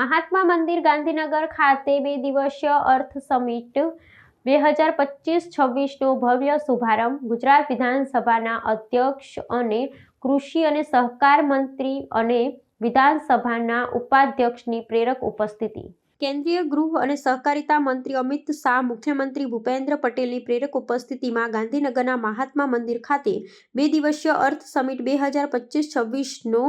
મહાત્મા મંદિર ગાંધીનગર ખાતે બે દિવસીય અર્થ સમિટ બે હજાર પચીસ છવ્વીસનો ભવ્ય શુભારંભ. ગુજરાત વિધાનસભાના અધ્યક્ષ અને કૃષિ અને સહકાર મંત્રી અને વિધાનસભાના ઉપાધ્યક્ષની પ્રેરક ઉપસ્થિતિ. કેન્દ્રીય ગૃહ અને સહકારિતા મંત્રી અમિત શાહ, મુખ્યમંત્રી ભૂપેન્દ્ર પટેલની પ્રેરક ઉપસ્થિતિમાં ગાંધીનગરના મહાત્મા મંદિર ખાતે બે દિવસીય અર્થ સમિટ બે હજાર પચીસ છવ્વીસનો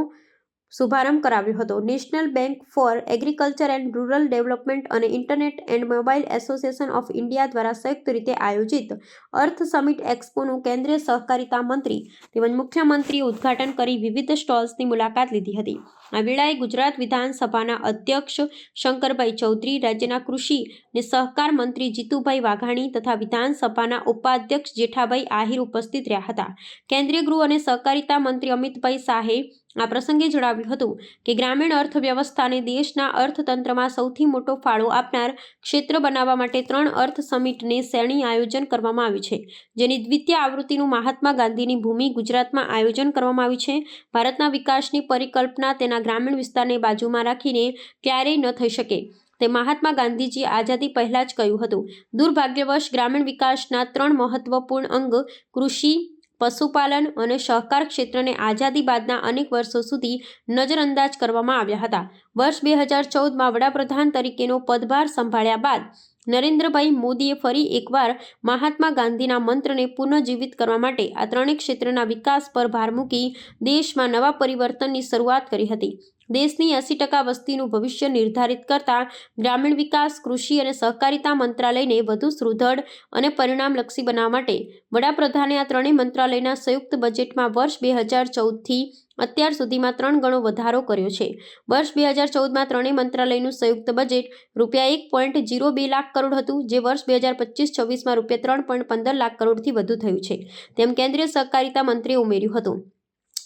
શુભારંભ કરાવ્યો હતો. National Bank for Agriculture and Rural Development અને Internet and Mobile Association of India દ્વારા સંયુક્ત રીતે આયોજિત અર્થ સમિટ એક્સપોનું કેન્દ્રીય સહકારિતા મંત્રી તેમજ મુખ્યમંત્રીએ ઉદ્ઘાટન કરી વિવિધ સ્ટોલ્સની મુલાકાત લીધી હતી. આ વેળાએ ગુજરાત વિધાનસભાના અધ્યક્ષ શંકરભાઈ ચૌધરી, રાજ્યના કૃષિ અને સહકાર મંત્રી જીતુભાઈ વાઘાણી તથા વિધાનસભાના ઉપાધ્યક્ષ જેઠાભાઈ આહિર ઉપસ્થિત રહ્યા હતા. કેન્દ્રીય ગૃહ અને સહકારિતા મંત્રી અમિતભાઈ શાહે આ પ્રસંગે જણાવ્યું હતું કે ગ્રામીણ અર્થવ્યવસ્થાને દેશના અર્થતંત્રમાં સૌથી મોટો ફાળો આપનાર ક્ષેત્ર બનાવવા માટે ત્રણ અર્થ સમિટને શ્રેણી આયોજન કરવામાં આવ્યું છે, જેની દ્વિતીય આવૃત્તિનું મહાત્મા ગાંધીની ભૂમિ ગુજરાતમાં આયોજન કરવામાં આવ્યું છે. ભારતના વિકાસની પરિકલ્પના તેના ગ્રામીણ વિસ્તારને બાજુમાં રાખીને ક્યારેય ન થઈ શકે, તે મહાત્મા ગાંધીજી આઝાદી પહેલા જ કહ્યું હતું. દુર્ભાગ્યવશ ગ્રામીણ વિકાસના ત્રણ મહત્વપૂર્ણ અંગ કૃષિ પશુપાલન અને સહકાર ક્ષેત્રને આઝાદી બાદના અનેક વર્ષો સુધી નજરઅંદાજ કરવામાં આવ્યા હતા. વર્ષ બે હજાર ચૌદમાં વડાપ્રધાન તરીકેનો પદભાર સંભાળ્યા બાદ નરેન્દ્રભાઈ મોદીએ ફરી એકવાર મહાત્મા ગાંધીના મંત્રને પુનઃજીવિત કરવા માટે આ ત્રણેય ક્ષેત્રના વિકાસ પર ભાર મૂકી દેશમાં નવા પરિવર્તનની શરૂઆત કરી હતી. દેશની એંસી ટકા વસ્તીનું ભવિષ્ય નિર્ધારિત કરતા ગ્રામીણ વિકાસ, કૃષિ અને સહકારિતા મંત્રાલયને વધુ સુદૃઢ અને પરિણામલક્ષી બનાવવા માટે વડાપ્રધાને આ ત્રણેય મંત્રાલયના સંયુક્ત બજેટમાં વર્ષ બે હજાર ચૌદથી અત્યાર સુધીમાં ત્રણ ગણો વધારો કર્યો છે. વર્ષ બે હજાર ચૌદમાં ત્રણેય મંત્રાલયનું સંયુક્ત બજેટ રૂપિયા એક પોઈન્ટ જીરો બે લાખ કરોડ હતું, જે વર્ષ બે હજાર પચીસ છવ્વીસમાં રૂપિયા ત્રણ પોઈન્ટ પંદર લાખ કરોડથી વધુ થયું છે, તેમ કેન્દ્રીય સહકારિતા મંત્રીએ ઉમેર્યું હતું.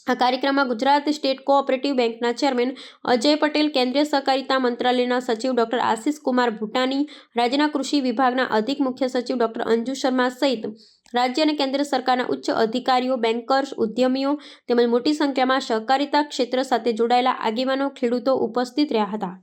આ કાર્યક્રમમાં ગુજરાત સ્ટેટ કોઓપરેટિવ બેંકના ચેરમેન અજય પટેલ, કેન્દ્રીય સહકારિતા મંત્રાલયના સચિવ ડોક્ટર આશિષ કુમાર ભૂટાની, રાજ્યના કૃષિ વિભાગના અધિક મુખ્ય સચિવ ડોક્ટર અંજુ શર્મા સહિત રાજ્ય અને કેન્દ્ર સરકારના ઉચ્ચ અધિકારીઓ, બેન્કર્સ, ઉદ્યમીઓ તેમજ મોટી સંખ્યામાં સહકારિતા ક્ષેત્ર સાથે જોડાયેલા આગેવાનો, ખેડૂતો ઉપસ્થિત રહ્યા હતા.